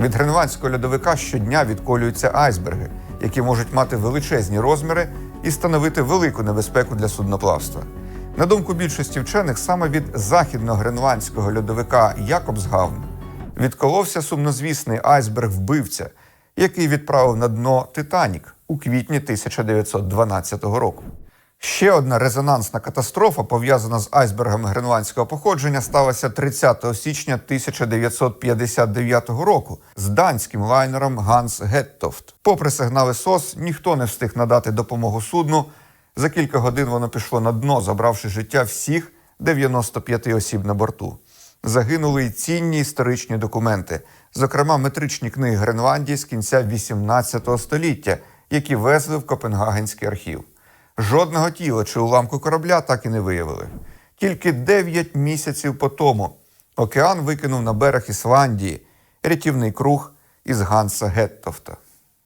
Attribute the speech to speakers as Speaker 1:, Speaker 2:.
Speaker 1: Від гренландського льодовика щодня відколюються айсберги, які можуть мати величезні розміри і становити велику небезпеку для судноплавства. На думку більшості вчених, саме від західного гренландського льодовика Якобсгавн відколовся сумнозвісний айсберг вбивця, який відправив на дно Титанік у квітні 1912 року. Ще одна резонансна катастрофа, пов'язана з айсбергами гренландського походження, сталася 30 січня 1959 року з данським лайнером Ганс Геттофт. Попри сигнали СОС, ніхто не встиг надати допомогу судну. За кілька годин воно пішло на дно, забравши життя всіх 95 осіб на борту. Загинули й цінні історичні документи, зокрема метричні книги Гренландії з кінця 18 століття, які везли в Копенгагенський архів. Жодного тіла чи уламку корабля так і не виявили. Тільки 9 місяців по тому океан викинув на берег Ісландії рятівний круг із Ганса Геттофта.